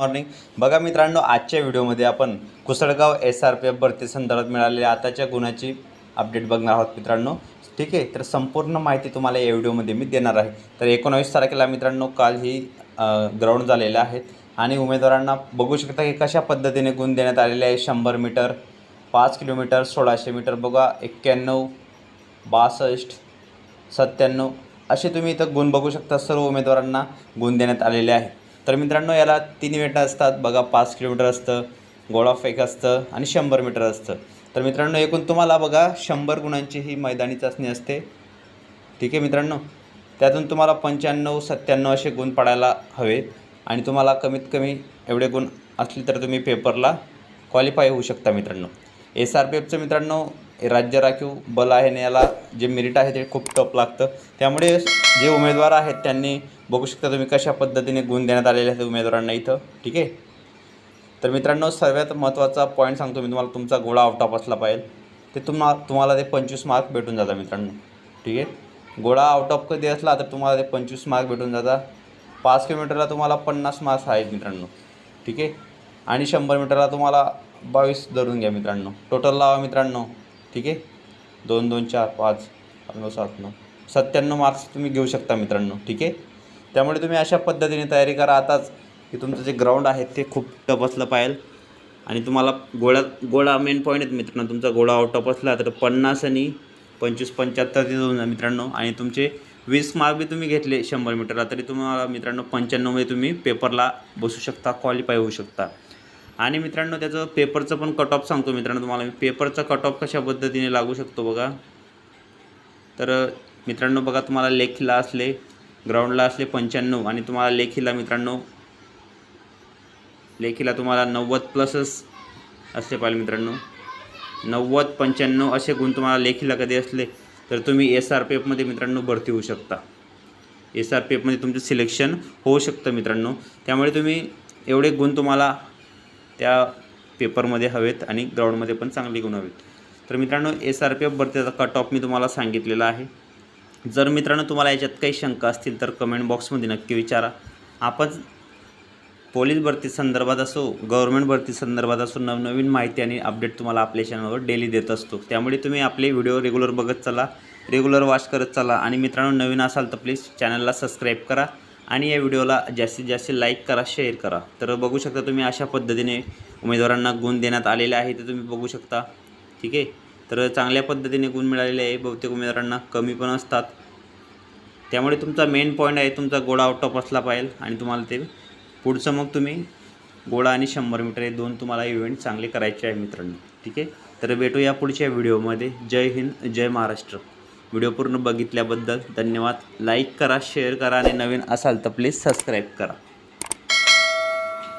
Morning बघा मित्रांनो आजच्या व्हिडिओमध्ये आपण Kusalgaon S R P F भरती संदर्भात मिळालेल्या आताच्या गुन्ह्याची अपडेट बघणार आहोत मित्रांनो. ठीक आहे तर संपूर्ण माहिती तुम्हाला या व्हिडिओमध्ये मी देणार आहे. तर एकोणावीस तारखेला मित्रांनो काल ही ग्राउंड झालेले आहेत. आणि उमेदवारांना बघू शकता की कशा पद्धतीने गुण देण्यात आलेले आहे. शंभर मीटर पाच किलोमीटर सोळाशे मीटर बघा एक्क्याण्णव बासष्ट सत्त्याण्णव असे तुम्ही इथं गुण बघू शकता. सर्व उमेदवारांना गुण देण्यात आलेले आहे तर मित्रांनो याला तीन वेटा असतात. बघा पाच किलोमीटर असतं गोळा फेक असतं आणि शंभर मीटर असतं. तर मित्रांनो एकूण तुम्हाला बघा शंभर गुणांची ही मैदानी चाचणी असते. ठीक आहे मित्रांनो? त्यातून तुम्हाला पंच्याण्णव सत्त्याण्णव असे गुण पडायला हवेत. आणि तुम्हाला कमीत कमी एवढे गुण असले तर तुम्ही पेपरला क्वालिफाय होऊ शकता मित्रांनो. एस आर पी एफचं मित्रांनो राज्य राखीव बल आहे आणि याला जे मेरिट आहे ते खूप टफ लागतं. त्यामुळे जे उमेदवार आहेत त्यांनी बघू शकता तुम्ही कशा पद्धतीने गुण देण्यात आलेले आहेत उमेदवारांना इथं. ठीक आहे? तर मित्रांनो सर्वात महत्त्वाचा पॉईंट सांगतो मी तुम्हाला. तुमचा गोळा आउट ऑफ असला पाहिजे. ते तुम्हा तुम्हाला ते पंचवीस मार्क भेटून जातात मित्रांनो. ठीक आहे? गोळा आउट ऑफ कधी असला तर तुम्हाला ते पंचवीस मार्क भेटून जातात. पाच किलोमीटरला तुम्हाला पन्नास मार्क्स आहेत मित्रांनो. ठीक आहे? आणि शंभर मीटरला तुम्हाला बावीस धरून घ्या मित्रांनो. टोटल लावा मित्रांनो. ठीक आहे? दोन दोन चार पाच नऊ सात नऊ. सत्त्याण्णव मार्क्स तुम्ही घेऊ शकता मित्रांनो ठीक आहे? त्यामुळे तुम्ही अशा पद्धतीने तयारी करा. आताच की तुमचं जे ग्राउंड आहे ते खूप टप असलं पाहिजे आणि तुम्हाला गोळा गोळा मेन पॉईंट आहेत मित्रांनो. तुमचा गोळा आउट असला तर पन्नास आणि पंचवीस पंच्याहत्तर ते दोन मित्रांनो. आणि तुमचे वीस मार्क बी तुम्ही घेतले शंभर मीटरला तरी तुम्हाला मित्रांनो पंच्याण्णवमध्ये तुम्ही पेपरला बसू शकता क्वालिफाय होऊ शकता. आणि मित्रांनो त्याचं पेपरचं पण कट ऑफ सांगतो मित्रांनो तुम्हाला. मी पेपरचा कट ऑफ कशा पद्धतीने लागू शकतो बघा. तर मित्रांनो बघा तुम्हाला लेखीला असले ग्राउंडला असले पंच्याण्णव आणि तुम्हाला लेखीला मित्रांनो लेखीला तुम्हाला नव्वद प्लसच असले पाहिजे मित्रांनो. नव्वद पंच्याण्णव असे गुण तुम्हाला लेखीला कधी असले तर तुम्ही एस आर पी एफमध्ये मित्रांनो भरती होऊ शकता. एस आर पी एफमध्ये तुमचं सिलेक्शन होऊ शकतं मित्रांनो. त्यामुळे तुम्ही एवढे गुण तुम्हाला त्या पेपरमध्ये हवेत आणि ग्राउंडमध्ये पण चांगले गुण हवेत. तर मित्रांनो एस आर पी एफ भरतीचा कट ऑफ मी तुम्हाला सांगितलेला आहे. जर मित्रांनो तुम्हाला याच्यात काही शंका असतील तर कमेंट बॉक्समध्ये नक्की विचारा. आपण पोलीस भरती संदर्भात असो गव्हर्मेंट भरती संदर्भात असो नवनवीन माहिती आणि अपडेट तुम्हाला आपल्या चॅनलवर डेली देत असतो. त्यामुळे तुम्ही आपले व्हिडिओ रेग्युलर बघत चला रेग्युलर वॉच करत चला. आणि मित्रांनो नवीन असाल तर प्लीज चॅनलला सबस्क्राईब करा. आणि या व्हिडिओला जास्तीत जास्त लाईक करा शेअर करा. तर बघू शकता तुम्ही अशा पद्धतीने उमेदवारांना गुण देण्यात आलेले आहे ते तुम्ही बघू शकता. ठीक आहे? तर चांगल्या पद्धतीने गुण मिळालेले आहे बहुतेक उमेदवारांना कमी पण असतात. त्यामुळे तुमचा मेन पॉईंट आहे तुमचा गोळा आउट ऑफ असला पाहिजे आणि तुम्हाला ते पुढचं मग तुम्ही गोळा आणि शंभर मीटर हे दोन तुम्हाला इव्हेंट चांगले करायचे आहे मित्रांनो. ठीक आहे? तर भेटू या पुढच्या व्हिडिओमध्ये जय हिंद जय महाराष्ट्र. व्हिडिओ पूर्ण बघितल्याबद्दल धन्यवाद. लाईक करा शेअर करा आणि नवीन असाल तर प्लीज सबस्क्राईब करा.